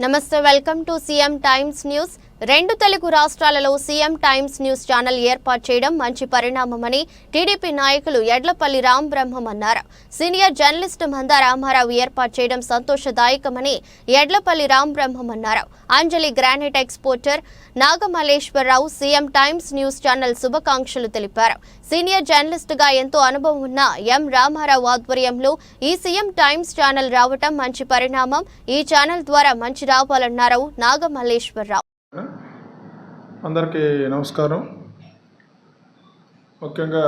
నమస్తే welcome to CM Times News రెండు తెలుగు రాష్ట్రాలలో సీఎం టైమ్స్ న్యూస్ ఛానల్ ఏర్పాటు చేయడం మంచి పరిణామమని టీడీపీ నాయకులు ఎడ్లపల్లి రామబ్రహ్మం అన్నారు. సీనియర్ జర్నలిస్టు మందా రామారావు ఏర్పాటు చేయడం సంతోషదాయకమని ఎడ్లపల్లి రామబ్రహ్మం అన్నారు. Anjali granite exporter Nagamalleswararao CM Times News channel శుభాకాంక్షలు తెలిపారు. సీనియర్ జర్నలిస్టుగా ఎంతో అనుభవం ఉన్న ఎం రామారావు ఆధ్వర్యంలో ఈ సీఎం టైమ్స్ ఛానల్ రావటం మంచి పరిణామం. ఈ ఛానల్ ద్వారా మంచి రావాలన్నారు నాగమల్లేశ్వరరావు. అందరికీ నమస్కారం. ముఖ్యంగా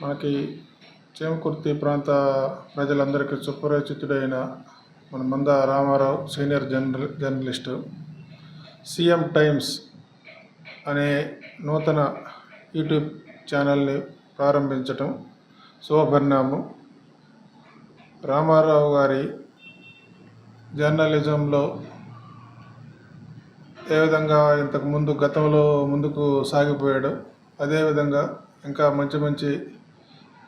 మనకి చేమకుర్తి ప్రాంత ప్రజలందరికీ సుపరిచితుడైన మన Manda Ramarao senior journal journalist CM Times అనే నూతన యూట్యూబ్ ఛానల్ని ప్రారంభించటం శుభపరిణామం. రామారావు గారి జర్నలిజంలో ఏ విధంగా ఇంతకు ముందు గతంలో ముందుకు సాగిపోయాడు అదేవిధంగా ఇంకా మంచి మంచి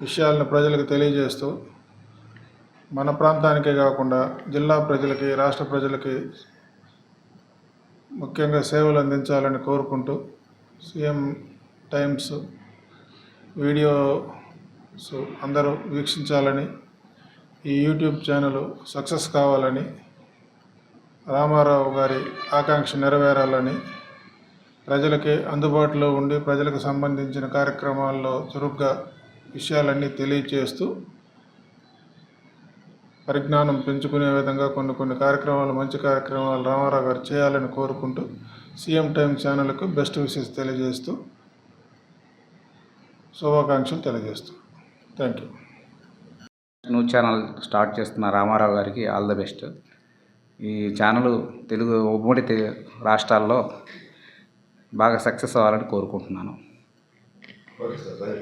విషయాలను ప్రజలకు తెలియజేస్తూ మన ప్రాంతానికే కాకుండా జిల్లా ప్రజలకి రాష్ట్ర ప్రజలకి ముఖ్యంగా సేవలు అందించాలని కోరుకుంటూ సీఎం టైమ్స్ వీడియోస్ అందరూ వీక్షించాలని ఈ యూట్యూబ్ ఛానల్ సక్సెస్ కావాలని రామారావు గారి ఆకాంక్ష నెరవేరాలని ప్రజలకి అందుబాటులో ఉండి ప్రజలకు సంబంధించిన కార్యక్రమాల్లో చురుగ్గా విషయాలన్నీ తెలియచేస్తూ పరిజ్ఞానం పెంచుకునే విధంగా కొన్ని కొన్ని కార్యక్రమాలు మంచి కార్యక్రమాలు రామారావు గారు చేయాలని కోరుకుంటూ సీఎం టైం ఛానల్కు బెస్ట్ విషెస్ తెలియజేస్తూ శుభాకాంక్షలు తెలియజేస్తూ. Thank you news channel start చేస్తున్న రామారావు గారికి ఆల్ ద బెస్ట్. ఈ ఛానల్ తెలుగు ఉమ్మడి రాష్ట్రాల్లో బాగా సక్సెస్ అవ్వాలని కోరుకుంటున్నాను.